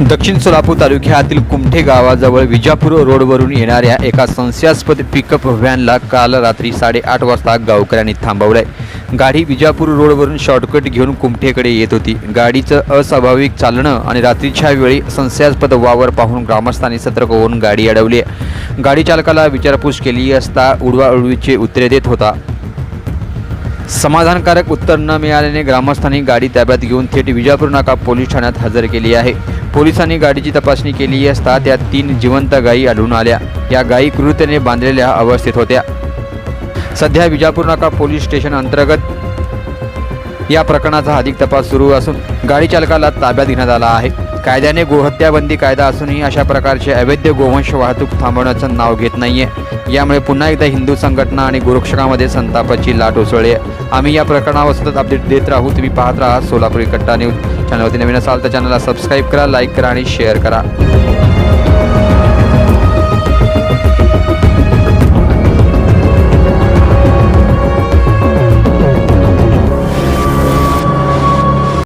दक्षिण सोलापूर तालुक्यातील कुमठे गावाजवळ विजापूर रोडवरून येणाऱ्या एका संशयास्पद पिकअप व्हॅनला काल रात्री साडेआठ वाजता गावकऱ्यांनी थांबवलंय. गाडी विजापूर रोडवरून शॉर्टकट घेऊन कुमठेकडे येत होती. गाडीचं अस्वाभाविक चालणं आणि रात्रीच्या वेळी संशयास्पद वावर पाहून ग्रामस्थांनी सतर्क होऊन गाडी अडवली आहे गाडी चालकाला विचारपूस केली असता उडवाउडवीचे उत्तरे देत होता. समाधानकारक उत्तर न मिळाल्याने ग्रामस्थांनी गाडी ताब्यात घेऊन थेट विजापूर नाका पोलीस ठाण्यात हजर केली आहे. पोलिसांनी गाडीची तपासणी केली असता त्या तीन जिवंत गायी आढळून आल्या. या गायी क्रूरतेने बांधलेल्या अवस्थेत होत्या. सध्या विजापूर नाका पोलीस स्टेशन अंतर्गत या प्रकरणाचा अधिक तपास सुरू असून गाडी चालकाला ताब्यात घेण्यात आला आहे. कायद्याने गोहत्याबंदी कायदा असूनही अशा प्रकारचे अवैध गोवंश वाहतूक थांबवण्याचं नाव घेत नाहीये. यामुळे पुन्हा एकदा हिंदू संघटना आणि गोरक्षकामध्ये संतापाची लाट उसळली आहे. आम्ही या प्रकरणावर सतत अपडेट देत राहू. तुम्ही पाहत राहा सोलापूर कट्टा न्यूज. चॅनलवरती नवीन असाल तर चॅनलला सबस्क्राईब करा लाईक करा आणि शेअर करा.